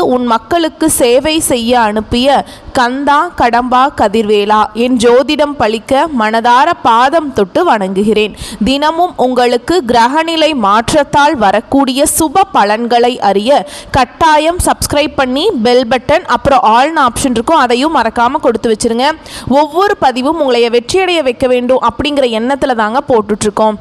உன் மக்களுக்கு சேவை செய்ய அனுப்பிய கந்தா கடம்பா கதிர்வேலா என் ஜோதிடம் பழிக்க மனதார பாதம் தொட்டு வணங்குகிறேன். தினமும் உங்களுக்கு கிரகநிலை மாற்றத்தால் வரக்கூடிய சுப பலன்களை அறிய கட்டாயம் சப்ஸ்கிரைப் பண்ணி பெல் பட்டன் அப்புறம் ஆல்னு ஆப்ஷன் இருக்கும் அதையும் மறக்காமல் கொடுத்து வச்சிருங்க. ஒவ்வொரு பதிவும் உங்களைய வெற்றியடைய வைக்க வேண்டும் அப்படிங்கிற எண்ணத்தில் தாங்க போட்டுட்ருக்கோம்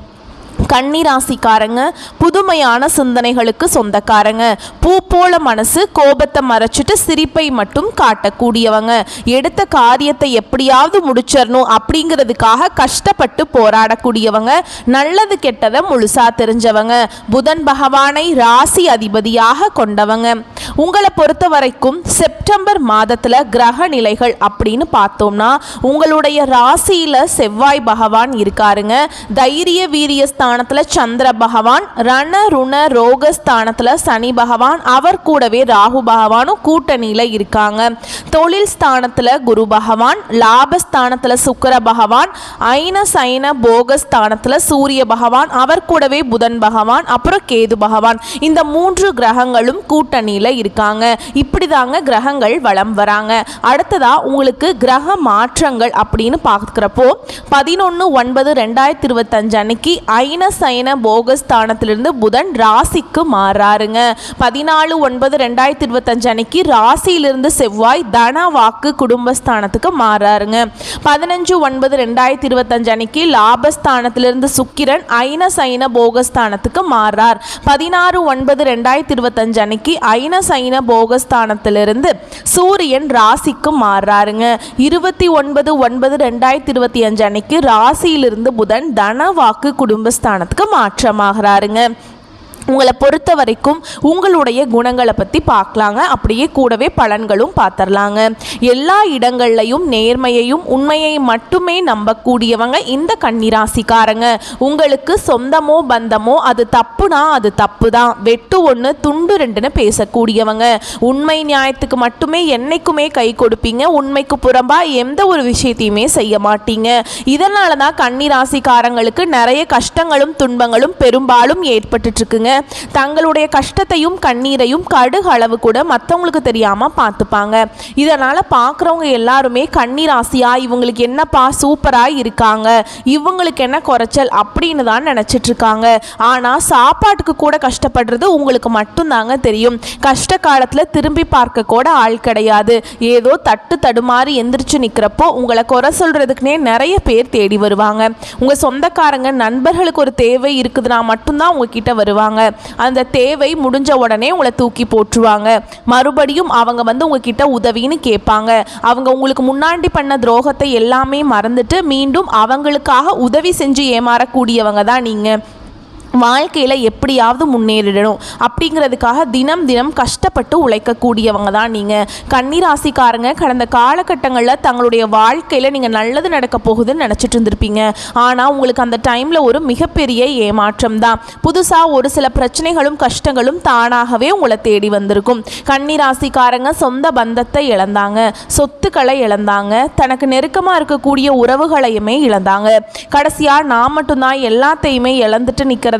கன்னிராசிக்காரங்க புதுமையான சிந்தனைகளுக்கு சொந்தக்காரங்க. பூ போல மனசு கோபத்தை மறைச்சிட்டு சிரிப்பை மட்டும் காட்டக்கூடியவங்க. எடுத்த காரியத்தை எப்படியாவது முடிச்சிடணும் அப்படிங்கிறதுக்காக கஷ்டப்பட்டு போராடக்கூடியவங்க. நல்லது கெட்டதை முழுசா தெரிஞ்சவங்க. புதன் பகவானை ராசி அதிபதியாக கொண்டவங்க. உங்களை பொறுத்த வரைக்கும் செப்டம்பர் மாதத்தில் கிரக நிலைகள் அப்படின்னு பார்த்தோம்னா உங்களுடைய ராசியில் செவ்வாய் பகவான் இருக்காருங்க. தைரிய வீரிய ஸ்தானத்தில் சந்திர பகவான் ரண ருண ரோக ஸ்தானத்தில் சனி பகவான் அவர் கூடவே ராகு பகவானும் கூட்டணியில் இருக்காங்க. தொழில் ஸ்தானத்தில் குரு பகவான் லாபஸ்தானத்தில் சுக்கர பகவான் ஐன சைன போக ஸ்தானத்தில் சூரிய பகவான் அவர் கூடவே புதன் பகவான் அப்புறம் கேது பகவான். இந்த மூன்று கிரகங்களும் கூட்டணியில் இருக்காங்க. இப்படி தாங்க கிரகங்கள் வலம் வராங்க. அடுத்ததா உங்களுக்கு கிரக மாற்றங்கள் அப்படின்னு பார்க்குறப்போ பதினொன்று ஒன்பது ரெண்டாயிரத்தி இருபத்தஞ்சு அன்னைக்கு ஐன சைன போகஸ்தானத்திலிருந்து புதன் ராசிக்கு மாறாருங்க. பதினாலு ஒன்பது ரெண்டாயிரத்தி இருபத்தஞ்சு அன்னைக்கு ராசியிலிருந்து செவ்வாய் தன வாக்கு குடும்பஸ்தானத்துக்கு மாறாருங்க. பதினஞ்சு ஒன்பது ரெண்டாயிரத்தி இருபத்தஞ்சு அன்னைக்கு லாபஸ்தானத்திலிருந்து சுக்கிரன் ஐன சைன போகஸ்தானத்துக்கு மாறார். பதினாறு ஒன்பது ரெண்டாயிரத்தி இருபத்தஞ்சு அன்னைக்கு ஐன சைன போகஸ்தானத்திலிருந்து சூரியன் ராசிக்கு மாறுறாருங்க இருபத்தி ஒன்பது ஒன்பது ரெண்டாயிரத்தி இருபத்தி அஞ்சு அன்னைக்கு ராசியிலிருந்து புதன் தன வாக்கு குடும்பஸ்தானம் குடும்பஸ்தானத்துக்கு மாற்றமாகிறாருங்க. உங்களை பொறுத்த வரைக்கும் உங்களுடைய குணங்களை பற்றி பார்க்கலாங்க. அப்படியே கூடவே பலன்களும் பார்த்துடலாங்க. எல்லா இடங்கள்லையும் நேர்மையையும் உண்மையை மட்டுமே நம்பக்கூடியவங்க இந்த கன்னிராசிக்காரங்க. உங்களுக்கு சொந்தமோ பந்தமோ அது தப்புனா அது தப்பு தான் வெட்டு ஒன்று துண்டு ரெண்டுன்னு பேசக்கூடியவங்க. உண்மை நியாயத்துக்கு மட்டுமே என்னைக்குமே கை கொடுப்பீங்க. உண்மைக்கு புறம்பாக எந்த ஒரு விஷயத்தையுமே செய்ய மாட்டீங்க. இதனால தான் கன்னிராசிக்காரங்களுக்கு நிறைய கஷ்டங்களும் துன்பங்களும் பெரும்பாலும் ஏற்பட்டுட்ருக்குங்க தங்களுடைய கஷ்டத்தையும் கண்ணீரையும் கடுகு அளவு கூட மற்றவங்களுக்கு தெரியாமல் பார்த்துப்பாங்க. இதனால் பார்க்குறவங்க எல்லாருமே கண்ணீர் ஆசையா இவங்களுக்கு என்னப்பா சூப்பராக இருக்காங்க. இவங்களுக்கு என்ன குறைச்சல் அப்படின்னு தான் நினச்சிட்ருக்காங்க. ஆனால் சாப்பாட்டுக்கு கூட கஷ்டப்படுறது உங்களுக்கு மட்டும்தாங்க தெரியும். கஷ்ட காலத்தில் திரும்பி பார்க்க கூட ஆள் கிடையாது. ஏதோ தட்டு தடுமாறி எந்திரிச்சு நிற்கிறப்போ உங்களை குறை சொல்கிறதுக்குனே நிறைய பேர் தேடி வருவாங்க. உங்கள் சொந்தக்காரங்க நண்பர்களுக்கு ஒரு தேவை இருக்குதுன்னா மட்டும்தான் உங்ககிட்ட வருவாங்க. அந்த தேவை முடிஞ்ச உடனே உங்களை தூக்கி போட்டுருவாங்க. மறுபடியும் அவங்க வந்து உங்ககிட்ட உதவின்னு கேட்பாங்க. அவங்க உங்களுக்கு முன்னாடி பண்ண துரோகத்தை எல்லாமே மறந்துட்டு மீண்டும் அவங்களுக்காக உதவி செஞ்சு ஏமாறக்கூடியவங்க தான் நீங்கள் வாழ்க்கையில் எப்படியாவது முன்னேறிடணும். அப்படிங்கிறதுக்காக தினம் தினம் கஷ்டப்பட்டு உழைக்கக்கூடியவங்க தான் நீங்கள் கன்னிராசிக்காரங்க கடந்த காலகட்டங்களில் தங்களுடைய வாழ்க்கையில் நீங்கள் நல்லது நடக்க போகுதுன்னு நினச்சிட்டு இருந்திருப்பீங்க. ஆனால் உங்களுக்கு அந்த டைமில் ஒரு மிகப்பெரிய ஏமாற்றம் தான். புதுசாக ஒரு சில பிரச்சனைகளும் கஷ்டங்களும் தானாகவே உங்களை தேடி வந்திருக்கும். கன்னிராசிக்காரங்க சொந்த பந்தத்தை இழந்தாங்க. சொத்துக்களை இழந்தாங்க. தனக்கு நெருக்கமாக இருக்கக்கூடிய உறவுகளையுமே இழந்தாங்க. கடைசியாக நான் மட்டும்தான் எல்லாத்தையுமே இழந்துட்டு நிற்கிறது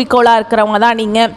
குறிக்கோளாக இருக்கிறவங்க தான் நீங்கள்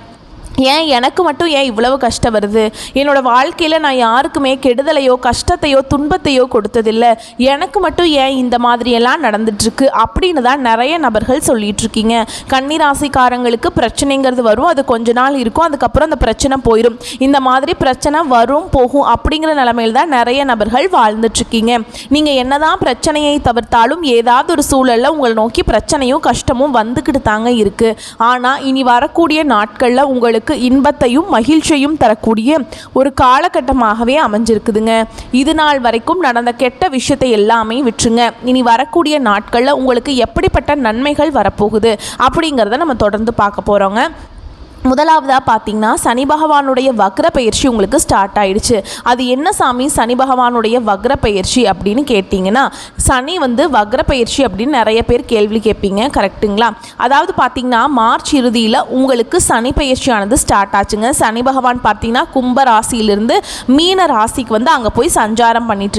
ஏன் எனக்கு மட்டும் ஏன் இவ்வளவு கஷ்டம் வருது? என்னோட வாழ்க்கையில் நான் யாருக்குமே கெடுதலையோ கஷ்டத்தையோ துன்பத்தையோ கொடுத்ததில்ல. எனக்கு மட்டும் ஏன் இந்த மாதிரியெல்லாம் நடந்துட்டுருக்கு அப்படின்னு தான் நிறைய நபர்கள் சொல்லிகிட்ருக்கீங்க கன்னிராசிக்காரங்களுக்கு பிரச்சனைங்கிறது வரும் அது கொஞ்ச நாள் இருக்கும் அதுக்கப்புறம் அந்த பிரச்சனை போயிடும் இந்த மாதிரி பிரச்சனை வரும் போகும் அப்படிங்கிற நிலமையில் தான் நிறைய நபர்கள் வாழ்ந்துட்டுருக்கீங்க. நீங்கள் என்னதான் பிரச்சனையை தவிர்த்தாலும் ஏதாவது ஒரு சூழலில் உங்களை நோக்கி பிரச்சனையும் கஷ்டமும் வந்துக்கிட்டு தாங்க இருக்குது ஆனால் இனி வரக்கூடிய நாட்களில் உங்களுக்கு இன்பத்தையும் மகிழ்ச்சியையும் தரக்கூடிய ஒரு காலகட்டமாகவே அமைஞ்சிருக்குதுங்க. இது நாள் வரைக்கும் நடந்த கெட்ட விஷயத்தை எல்லாமே விட்டுருங்க இனி வரக்கூடிய நாட்களில் உங்களுக்கு எப்படிப்பட்ட நன்மைகள் வரப்போகுது அப்படிங்கிறத நம்ம தொடர்ந்து பார்க்க போகிறோங்க முதலாவதாக பார்த்தீங்கன்னா சனி பகவானுடைய வக்ர பயிற்சி உங்களுக்கு ஸ்டார்ட் ஆயிடுச்சு. அது என்ன சாமி? சனி பகவானுடைய வக்ர பயிற்சி அப்படின்னு கேட்டிங்கன்னா சனி வந்து வக்ர பயிற்சி அப்படின்னு நிறைய பேர் கேள்வி கேட்பீங்க கரெக்ட்டுங்களா அதாவது பார்த்தீங்கன்னா மார்ச் இறுதியில் உங்களுக்கு சனி பயிற்சியானது ஸ்டார்ட் ஆச்சுங்க. சனி பகவான் பார்த்தீங்கன்னா கும்ப ராசியிலிருந்து மீன ராசிக்கு வந்து அங்கே போய் சஞ்சாரம் பண்ணிட்டு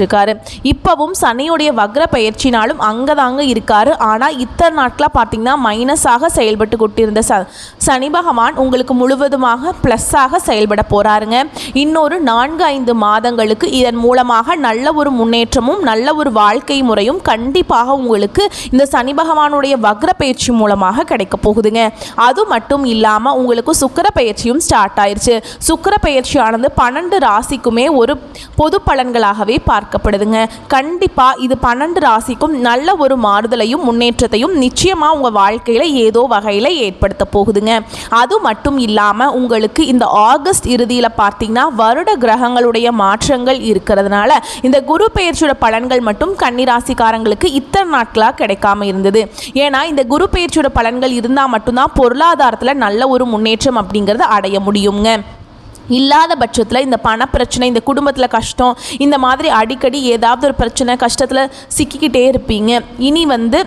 இப்போவும் சனியுடைய வக்ர பயிற்சினாலும் அங்கே தாங்க இருக்காரு. ஆனால் இத்தனை நாட்களாக பார்த்தீங்கன்னா மைனஸாக செயல்பட்டு கொண்டிருந்த ச சனி பகவான் உங்களுக்கு உங்களுக்கு முழுவதுமாக ப்ளஸ்ஸாக செயல்பட போகிறாருங்க இன்னொரு நான்கு ஐந்து மாதங்களுக்கு இதன் மூலமாக நல்ல ஒரு முன்னேற்றமும் நல்ல ஒரு வாழ்க்கை முறையும் கண்டிப்பாக உங்களுக்கு இந்த சனி பகவானுடைய வக்ர பயிற்சி மூலமாக கிடைக்க போகுதுங்க. அது மட்டும் இல்லாமல் உங்களுக்கு சுக்கிர பயிற்சியும் ஸ்டார்ட் ஆயிடுச்சு சுக்கிர பயிற்சியானது பன்னெண்டு ராசிக்குமே ஒரு பொது பலன்களாகவே பார்க்கப்படுதுங்க. கண்டிப்பாக இது பன்னெண்டு ராசிக்கும் நல்ல ஒரு மாறுதலையும் முன்னேற்றத்தையும் நிச்சயமாக உங்கள் வாழ்க்கையில் ஏதோ வகையில் ஏற்படுத்த போகுதுங்க. அது மட்டும் மட்டும் இல்லாமல் உங்களுக்கு இந்த ஆகஸ்ட் இறுதியில் பார்த்தீங்கன்னா வருட கிரகங்களுடைய மாற்றங்கள் இருக்கிறதுனால இந்த குரு பெயர்ச்சியோட பலன்கள் மட்டும் கன்னிராசிக்காரங்களுக்கு இத்தனை நாட்களாக கிடைக்காம இருந்தது. ஏன்னா இந்த குரு பெயர்ச்சியோட பலன்கள் இருந்தால் மட்டும்தான் பொருளாதாரத்தில் நல்ல ஒரு முன்னேற்றம் அப்படிங்கிறத அடைய முடியுங்க. இல்லாத பட்சத்தில் இந்த பண பிரச்சனை இந்த குடும்பத்தில் கஷ்டம் இந்த மாதிரி அடிக்கடி ஏதாவது ஒரு பிரச்சனை கஷ்டத்தில் சிக்கிக்கிட்டே இருப்பீங்க. இனி வந்து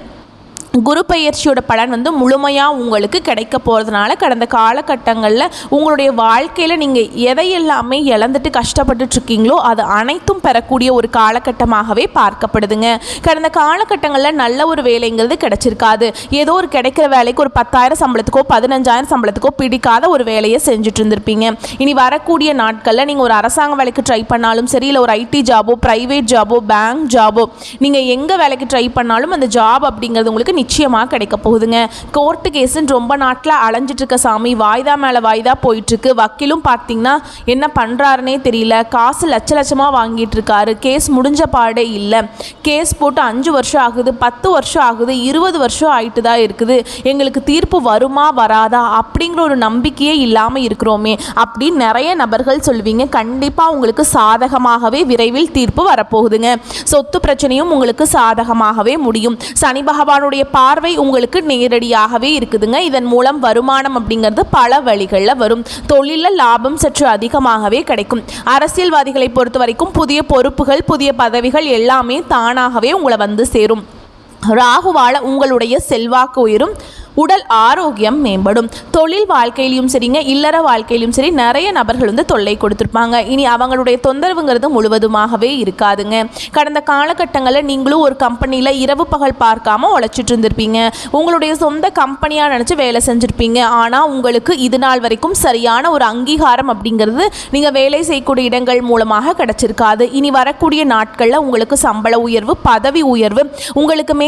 குரு பயிற்சியோட பலன் வந்து முழுமையாக உங்களுக்கு கிடைக்க போகிறதுனால கடந்த காலகட்டங்களில் உங்களுடைய வாழ்க்கையில் நீங்கள் எதையெல்லாமே இழந்துட்டு கஷ்டப்பட்டுட்டு இருக்கீங்களோ அது அனைத்தும் பெறக்கூடிய ஒரு காலகட்டமாகவே பார்க்கப்படுதுங்க. கடந்த காலகட்டங்களில் நல்ல ஒரு வேலைங்கிறது கிடைச்சிருக்காது. ஏதோ ஒரு கிடைக்கிற வேலைக்கு ஒரு பத்தாயிரம் சம்பளத்துக்கோ பதினஞ்சாயிரம் சம்பளத்துக்கோ பிடிக்காத ஒரு வேலையை செஞ்சுட்டு இருந்திருப்பீங்க இனி வரக்கூடிய நாட்களில் நீங்கள் ஒரு அரசாங்க வேலைக்கு ட்ரை பண்ணாலும் சரி இல்லை ஒரு ஐடி ஜாபோ ப்ரைவேட் ஜாபோ பேங்க் ஜாபோ நீங்கள் எங்கே வேலைக்கு ட்ரை பண்ணாலும் அந்த ஜாப் அப்படிங்கிறது உங்களுக்கு நிச்சயமாக கிடைக்க போகுதுங்க. கோர்ட்டு கேஸுன்னு ரொம்ப நாட்டில் அலைஞ்சிட்டு இருக்க சாமி வாய்தா மேலே வாய்தா போயிட்டுருக்கு வக்கீலும் பார்த்தீங்கன்னா என்ன பண்ணுறாருனே தெரியல. காசு லட்ச லட்சமாக வாங்கிட்டு இருக்காரு கேஸ் முடிஞ்ச பாடே இல்லை. கேஸ் போட்டு அஞ்சு வருஷம் ஆகுது பத்து வருஷம் ஆகுது இருபது வருஷம் ஆயிட்டு தான் இருக்குது. எங்களுக்கு தீர்ப்பு வருமா வராதா? அப்படிங்கிற ஒரு நம்பிக்கையே இல்லாமல் இருக்கிறோமே. அப்படின்னு நிறைய நபர்கள் சொல்லுவீங்க கண்டிப்பாக உங்களுக்கு சாதகமாகவே விரைவில் தீர்ப்பு வரப்போகுதுங்க. சொத்து பிரச்சனையும் உங்களுக்கு சாதகமாகவே முடியும். சனி பகவானுடைய பார்வை உங்களுக்கு நேரடியாகவே இருக்குதுங்க. இதன் மூலம் வருமானம் அப்படிங்கிறது பல வழிகளில் வரும். தொழிலில் லாபம் சற்று அதிகமாகவே கிடைக்கும். அரசியல்வாதிகளை பொறுத்த வரைக்கும் புதிய பொறுப்புகள் புதிய பதவிகள் எல்லாமே தானாகவே உங்களை வந்து சேரும். ராகுவால உங்களுடைய செல்வாக்கு உயரும் உடல் ஆரோக்கியம் மேம்படும். தொழில் வாழ்க்கையிலையும் சரிங்க இல்லற வாழ்க்கையிலும் சரி நிறைய நபர்கள் வந்து தொல்லை கொடுத்துருப்பாங்க. இனி அவங்களுடைய தொந்தரவுங்கிறது முழுவதுமாகவே இருக்காதுங்க. கடந்த காலகட்டங்களில் நீங்களும் ஒரு கம்பெனியில் இரவு பகல் பார்க்காம உழைச்சிட்டு இருந்திருப்பீங்க. உங்களுடைய சொந்த கம்பெனியாக நினச்சி வேலை செஞ்சுருப்பீங்க. ஆனால் உங்களுக்கு இது நாள் வரைக்கும் சரியான ஒரு அங்கீகாரம் அப்படிங்கிறது நீங்கள் வேலை செய்யக்கூடிய இடங்கள் மூலமாக கிடச்சிருக்காது. இனி வரக்கூடிய நாட்களில் உங்களுக்கு சம்பள உயர்வு பதவி உயர்வு உங்களுக்கு மே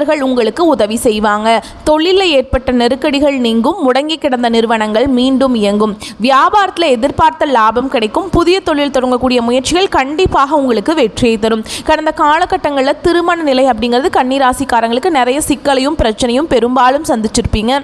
நண்பர்கள் உங்களுக்கு உதவி செய்வாங்க. தொழிலில் ஏற்பட்ட நெருக்கடிகள் நீங்கும் முடங்கி கிடந்த நிறுவனங்கள் மீண்டும் இயங்கும். வியாபாரத்தில் எதிர்பார்த்த லாபம் கிடைக்கும். புதிய தொழில் தொடங்கக்கூடிய முயற்சிகள் கண்டிப்பாக உங்களுக்கு வெற்றியை தரும். கடந்த காலகட்டங்களில் திருமண நிலை அப்படிங்கிறது கன்னிராசிக்காரங்களுக்கு நிறைய சிக்கலையும் பிரச்சனையும் பெரும்பாலும் சந்திச்சிருப்பீங்க.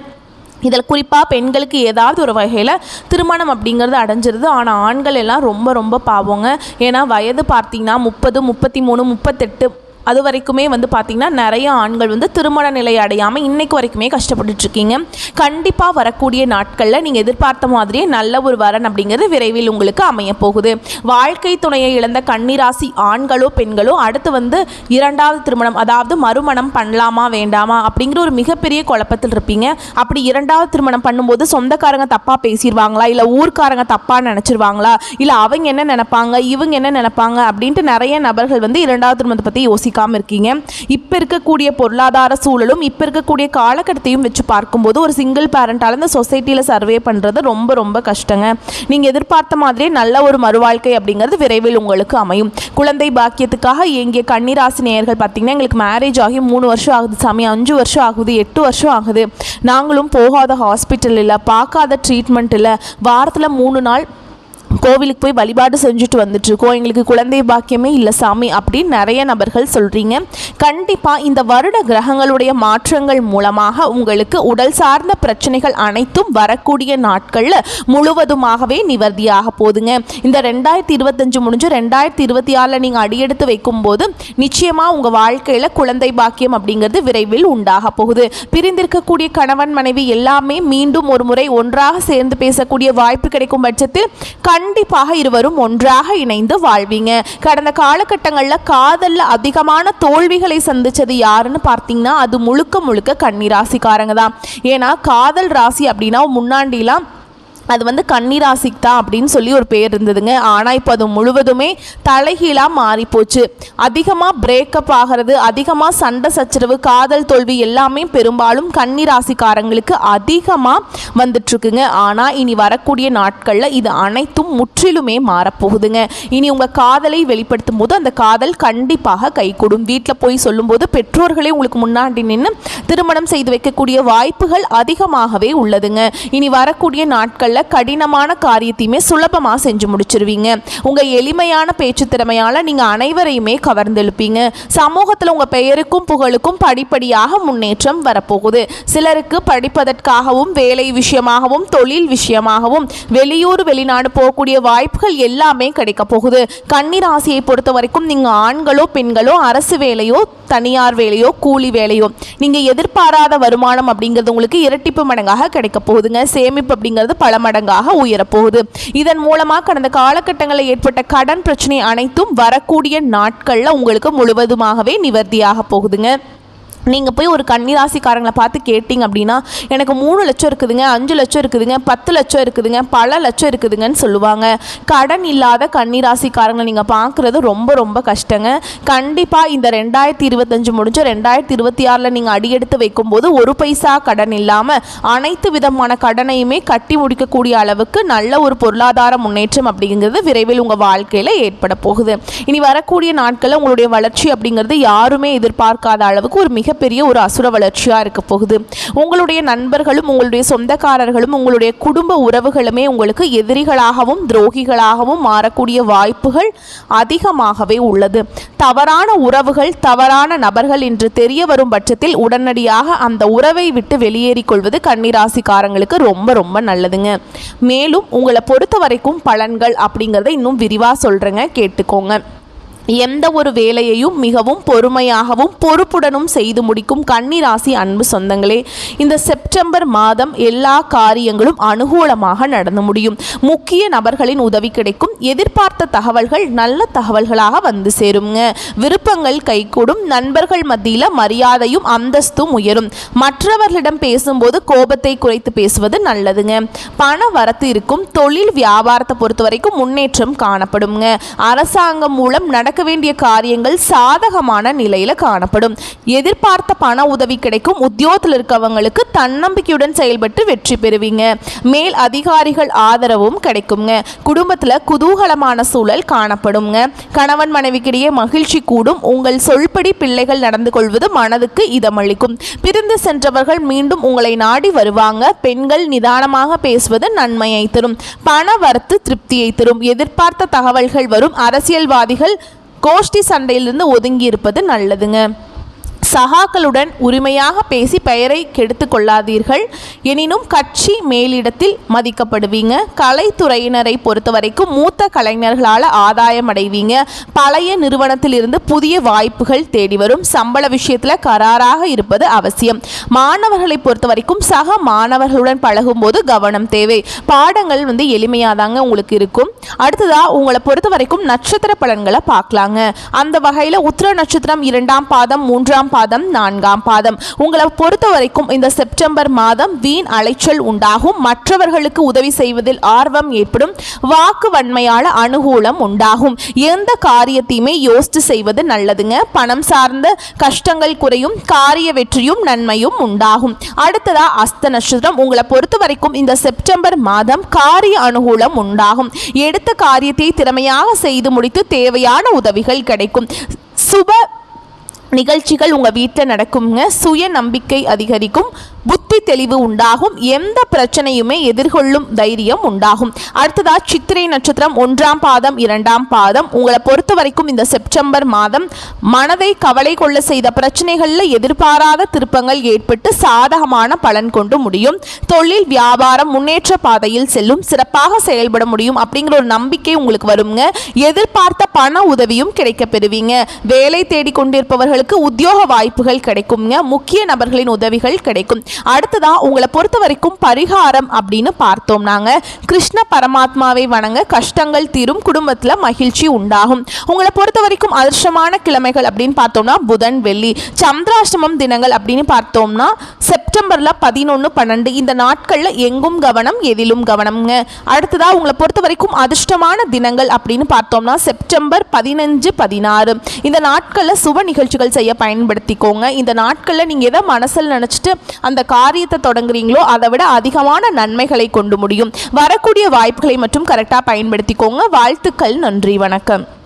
இதில் குறிப்பாக பெண்களுக்கு ஏதாவது ஒரு வகையில் திருமணம் அப்படிங்கிறது அடைஞ்சிருது. ஆனால் ஆண்கள் எல்லாம் ரொம்ப ரொம்ப பாவங்க. ஏன்னா வயது பார்த்தீங்கன்னா முப்பது முப்பத்தி மூணு முப்பத்தெட்டு அது வரைக்குமே வந்து பார்த்திங்கன்னா நிறைய ஆண்கள் வந்து திருமண நிலை அடையாமல் இன்றைக்கு வரைக்குமே கஷ்டப்பட்டுட்ருக்கீங்க கண்டிப்பாக வரக்கூடிய நாட்களில் நீங்கள் எதிர்பார்த்த மாதிரியே நல்ல ஒரு வரன் அப்படிங்கிறது விரைவில் உங்களுக்கு அமைய போகுது. வாழ்க்கை துணையை இழந்த கன்னிராசி ஆண்களோ பெண்களோ அடுத்து வந்து இரண்டாவது திருமணம் அதாவது மறுமணம் பண்ணலாமா வேண்டாமா அப்படிங்கிற ஒரு மிகப்பெரிய குழப்பத்தில் இருப்பீங்க. அப்படி இரண்டாவது திருமணம் பண்ணும்போது சொந்தக்காரங்க தப்பாக பேசிடுவாங்களா? இல்லை ஊர்க்காரங்க தப்பாக நினச்சிருவாங்களா? இல்லை அவங்க என்ன நினைப்பாங்க? இவங்க என்ன நினைப்பாங்க? அப்படின்ட்டு நிறைய நபர்கள் வந்து இரண்டாவது திருமணத்தை பற்றி யோசிக்காமல் இருக்கீங்க. இப்போ இருக்கக்கூடிய பொருளாதார சூழலும் இப்போ இருக்கக்கூடிய காலகட்டத்தையும் வச்சு பார்க்கும்போது ஒரு சிங்கிள் பேரண்டால் இந்த சொசைட்டியில் சர்வே பண்ணுறது ரொம்ப ரொம்ப கஷ்டங்க. நீங்கள் எதிர்பார்த்த மாதிரியே நல்ல ஒரு மறுவாழ்க்கை அப்படிங்கிறது விரைவில் உங்களுக்கு அமையும். குழந்தை பாக்கியத்துக்காக இயங்கிய கன்னிராசி நேயர்கள் பார்த்தீங்கன்னா எங்களுக்கு மேரேஜ் ஆகி மூணு வருஷம் ஆகுது சாமி. அஞ்சு வருஷம் ஆகுது எட்டு வருஷம் ஆகுது. நாங்களும் போகாத ஹாஸ்பிட்டல் இல்லை பார்க்காத ட்ரீட்மெண்ட் இல்லை வாரத்தில் மூணு நாள் கோவிலுக்கு போய் வழிபாடு செஞ்சுட்டு வந்துட்டு இருக்கோம் எங்களுக்கு குழந்தை பாக்கியமே இல்லை சாமி அப்படின்னு நிறைய நபர்கள் சொல்கிறீங்க கண்டிப்பாக இந்த வருட கிரகங்களுடைய மாற்றங்கள் மூலமாக உங்களுக்கு உடல் சார்ந்த பிரச்சனைகள் அனைத்தும் வரக்கூடிய நாட்களில் முழுவதுமாகவே நிவர்த்தியாக போகுதுங்க. இந்த ரெண்டாயிரத்தி இருபத்தஞ்சு முடிஞ்சு ரெண்டாயிரத்தி இருபத்தி ஆறில் நீங்கள் அடியெடுத்து வைக்கும்போது நிச்சயமாக உங்கள் வாழ்க்கையில் குழந்தை பாக்கியம் அப்படிங்கிறது விரைவில் உண்டாக போகுது. பிரிந்திருக்கக்கூடிய கணவன் மனைவி எல்லாமே மீண்டும் ஒரு முறை ஒன்றாக சேர்ந்து பேசக்கூடிய வாய்ப்பு கிடைக்கும் பட்சத்தில் கண்டிப்பாக இருவரும் ஒன்றாக இணைந்து வாழ்வீங்க. கடந்த காலகட்டங்களில் காதலில் அதிகமான தோல்விகளை சந்திச்சது யாருன்னு பார்த்தீங்கன்னா அது முழுக்க முழுக்க கன்னிராசிக்காரங்க தான். ஏன்னா காதல் ராசி அப்படின்னா முன்னாண்டிலாம் அது வந்து கன்னிராசிக்கு தான் அப்படின்னு சொல்லி ஒரு பேர் இருந்ததுங்க. ஆனால் இப்போ அது முழுவதுமே தலைகீழாக மாறிப்போச்சு. அதிகமாக பிரேக்கப் ஆகிறது அதிகமாக சண்டை சச்சரவு காதல் தோல்வி எல்லாமே பெரும்பாலும் கன்னிராசிக்காரங்களுக்கு அதிகமாக வந்துட்டுருக்குங்க. ஆனால் இனி வரக்கூடிய நாட்களில் இது அனைத்தும் முற்றிலுமே மாறப்போகுதுங்க. இனி உங்கள் காதலை வெளிப்படுத்தும் போது அந்த காதல் கண்டிப்பாக கைகூடும். வீட்டில் போய் சொல்லும்போது பெற்றோர்களே உங்களுக்கு முன்னாடி நின்று திருமணம் செய்து வைக்கக்கூடிய வாய்ப்புகள் அதிகமாகவே உள்ளதுங்க. இனி வரக்கூடிய நாட்களில் கடினமான காரியத்தையுமே சுலபமாக செஞ்சு முடிச்சிருவீங்க. உங்கள் எளிமையான பேச்சு திறமையால் நீங்கள் அனைவரையுமே கவர்ந்தெழுப்பீங்க. சமூகத்தில் உங்கள் பெயருக்கும் புகழுக்கும் படிப்படியாக முன்னேற்றம் வரப்போகுது. சிலருக்கு படிப்பதற்காகவும் வேலை விஷயமாகவும் தொழில் விஷயமாகவும் வெளியூர் வெளிநாடு போகக்கூடிய வாய்ப்புகள் எல்லாமே கிடைக்க போகுது. கன்னிராசியை பொறுத்த வரைக்கும் நீங்கள் ஆண்களோ பெண்களோ அரசு வேலையோ தனியார் வேலையோ கூலி வேலையோ நீங்கள் எதிர்பாராத வருமானம் அப்படிங்கிறது உங்களுக்கு இரட்டிப்பு மடங்காக கிடைக்க போகுதுங்க. சேமிப்பு அப்படிங்கிறது பல மடங்காக உயரப்போகுது. இதன் மூலமாக கடந்த காலகட்டங்களில் ஏற்பட்ட கடன் பிரச்சனை அனைத்தும் வரக்கூடிய நாட்களில் உங்களுக்கு முழுவதுமாகவே நிவர்த்தியாக போகுதுங்க. நீங்கள் போய் ஒரு கன்னிராசிக்காரங்களை பார்த்து கேட்டிங்க அப்படின்னா எனக்கு மூணு லட்சம் இருக்குதுங்க அஞ்சு லட்சம் இருக்குதுங்க பத்து லட்சம் இருக்குதுங்க பல லட்சம் இருக்குதுங்கன்னு சொல்லுவாங்க. கடன் இல்லாத கன்னிராசிக்காரங்களை நீங்கள் பார்க்குறது ரொம்ப ரொம்ப கஷ்டங்க. கண்டிப்பாக இந்த ரெண்டாயிரத்தி இருபத்தஞ்சு முடிஞ்ச ரெண்டாயிரத்தி இருபத்தி ஆறில் நீங்கள் அடியெடுத்து வைக்கும்போது ஒரு பைசா கடன் இல்லாமல் அனைத்து விதமான கடனையுமே கட்டி முடிக்கக்கூடிய அளவுக்கு நல்ல ஒரு பொருளாதார முன்னேற்றம் அப்படிங்கிறது விரைவில் உங்கள் வாழ்க்கையில் ஏற்பட போகுது. இனி வரக்கூடிய நாட்களில் உங்களுடைய வளர்ச்சி அப்படிங்கிறது யாருமே எதிர்பார்க்காத அளவுக்கு ஒரு மிக மிகப்பெரிய ஒரு அசுர வளர்ச்சியாக இருக்க போகுது. உங்களுடைய நண்பர்களும் உங்களுடைய சொந்தக்காரர்களும் உங்களுடைய குடும்ப உறவுகளுமே உங்களுக்கு எதிரிகளாகவும் துரோகிகளாகவும் மாறக்கூடிய வாய்ப்புகள் அதிகமாகவே உள்ளது. தவறான உறவுகள் தவறான நபர்கள் என்று தெரிய வரும் பட்சத்தில் உடனடியாக அந்த உறவை விட்டு வெளியேறிக் கொள்வது கன்னிராசிக்காரங்களுக்கு ரொம்ப ரொம்ப நல்லதுங்க. மேலும் உங்களை பொறுத்த வரைக்கும் பலன்கள் அப்படிங்கிறத இன்னும் விரிவாக சொல்கிறேங்க கேட்டுக்கோங்க. எந்த ஒரு வேலையையும் மிகவும் பொறுமையாகவும் பொறுப்புடனும் செய்து முடிக்கும் கன்னிராசி அன்பு சொந்தங்களே இந்த செப்டம்பர் மாதம் எல்லா காரியங்களும் அனுகூலமாக நடந்து முடியும். முக்கிய நபர்களின் உதவி கிடைக்கும். எதிர்பார்த்த தகவல்கள் நல்ல தகவல்களாக வந்து சேருங்க விருப்பங்கள் கைகூடும். நண்பர்கள் மத்தியில் மரியாதையும் அந்தஸ்தும் உயரும். மற்றவர்களிடம் பேசும்போது கோபத்தை குறைத்து பேசுவது நல்லதுங்க. பண வரத்து இருக்கும். தொழில் வியாபாரத்தை பொறுத்த வரைக்கும் முன்னேற்றம் காணப்படுங்க அரசாங்கம் மூலம் நடக்க வேண்டிய காரியங்கள் சாதகமான நிலையில காணப்படும். எதிர்பார்த்த பண உதவி கிடைக்கும். உத்தியோகத்தில் இருக்கவங்களுக்கு தன்னம்பிக்கையுடன் செயல்பட்டு வெற்றி பெறுவீங்க. மேல் அதிகாரிகள் ஆதரவும் கிடைக்குங்க. குடும்பத்தில் குதூகலமான சூழல் காணப்படுங்க. கணவன் மனைவிக்கிடையே மகிழ்ச்சி கூடும். உங்கள் சொல்படி பிள்ளைகள் நடந்து கொள்வது மனதுக்கு இதமளிக்கும். பிரிந்து சென்றவர்கள் மீண்டும் உங்களை நாடி வருவாங்க. பெண்கள் நிதானமாக பேசுவது நன்மையை தரும். பண வரத்து திருப்தியை தரும். எதிர்பார்த்த தகவல்கள் வரும். அரசியல்வாதிகள் கோஷ்டி சண்டையிலிருந்து ஒதுங்கி இருப்பது நல்லதுங்க. சகாக்களுடன் உரிமையாக பேசி பெயரை கெடுத்து கொள்ளாதீர்கள். எனினும் கட்சி மேலிடத்தில் மதிக்கப்படுவீங்க. கலைத்துறையினரை பொறுத்தவரைக்கும் மூத்த கலைஞர்களால் ஆதாயம் அடைவீங்க பழைய நிறுவனத்திலிருந்து புதிய வாய்ப்புகள் தேடி வரும். சம்பள விஷயத்தில் கராராக இருப்பது அவசியம். மாணவர்களை பொறுத்த வரைக்கும் சக மாணவர்களுடன் பழகும்போது கவனம் தேவை. பாடங்கள் வந்து எளிமையாக தாங்க உங்களுக்கு இருக்கும். அடுத்ததா உங்களை பொறுத்த வரைக்கும் நட்சத்திர பலன்களை பார்க்கலாங்க. அந்த வகையில் உத்திர நட்சத்திரம் இரண்டாம் பாதம் மூன்றாம் பாதம் நான்காம் பாதம். உங்களை பொறுத்த வரைக்கும் இந்த செப்டம்பர் மாதம் வீண் அலைச்சல் உண்டாகும். மற்றவர்களுக்கு உதவி செய்வதில் ஆர்வம் ஏற்படும். வாக்கு வன்மையால் அனுகூலம் உண்டாகும். எந்த காரியத்தையுமே யோசித்து செய்வது நல்லதுங்க. பணம் சார்ந்த கஷ்டங்கள் குறையும். காரிய வெற்றியும் நன்மையும் உண்டாகும். அடுத்ததா அஸ்த நட்சத்திரம். உங்களை பொறுத்த வரைக்கும் இந்த செப்டம்பர் மாதம் காரிய அனுகூலம் உண்டாகும். எடுத்த காரியத்தை திறமையாக செய்து முடித்து தேவையான உதவிகள் கிடைக்கும். சுப நிகழ்ச்சிகள் உங்கள் வீட்டில் நடக்குங்க சுய நம்பிக்கை அதிகரிக்கும். புத் புத்தி தெளிவு உண்டாகும் எந்த பிரச்சனையுமே எதிர்கொள்ளும் தைரியம் உண்டாகும். அடுத்ததா சித்திரை நட்சத்திரம் ஒன்றாம் பாதம் இரண்டாம் பாதம். உங்களை பொறுத்த வரைக்கும் இந்த செப்டம்பர் மாதம் மனதை கவலை கொள்ள செய்த பிரச்சனைகளில் எதிர்பாராத திருப்பங்கள் ஏற்பட்டு சாதகமான பலன் கொண்டு முடியும். தொழில் வியாபாரம் முன்னேற்ற பாதையில் செல்லும் சிறப்பாக செயல்பட முடியும் அப்படிங்கிற ஒரு நம்பிக்கை உங்களுக்கு வருங்க. எதிர்பார்த்த பண உதவியும் கிடைக்க பெறுவீங்க. வேலை தேடிக்கொண்டிருப்பவர்களுக்கு உத்தியோக வாய்ப்புகள் கிடைக்குங்க. முக்கிய நபர்களின் உதவிகள் கிடைக்கும். அடுத்த அடுத்ததா உங்களை பொறுத்த வரைக்கும் பரிகாரம் அப்படின்னு பார்த்தோம். நாங்க கிருஷ்ண பரமாத்மாவை வணங்க கஷ்டங்கள் தீரும் குடும்பத்தில் மகிழ்ச்சி உண்டாகும். உங்களை பொறுத்த வரைக்கும் அதிர்ஷ்டமான கிழமைகள் அப்படின்னு பார்த்தோம்னா புதன் வெள்ளி சந்திராஷ்டமம் தினங்கள் அப்படின்னு பார்த்தோம்னா செப்டம்பர்ல பதினொன்று பன்னெண்டு. இந்த நாட்களில் எங்கும் கவனம் எதிலும் கவனம்ங்க. அடுத்ததா உங்களை பொறுத்த வரைக்கும் அதிர்ஷ்டமான தினங்கள் அப்படின்னு பார்த்தோம்னா செப்டம்பர் பதினஞ்சு பதினாறு. இந்த நாட்களில் சுப நிகழ்ச்சிகள் செய்ய பயன்படுத்திக்கோங்க. இந்த நாட்களில் நீங்கள் எதை மனசில் நினச்சிட்டு அந்த காரியத்தை தொடங்குறீங்களோ அதை விட அதிகமான நன்மைகளை கொண்டு முடியும். வரக்கூடிய வாய்ப்புகளை மட்டும் கரெக்டாக பயன்படுத்திக்கோங்க. வாழ்த்துக்கள். நன்றி. வணக்கம்.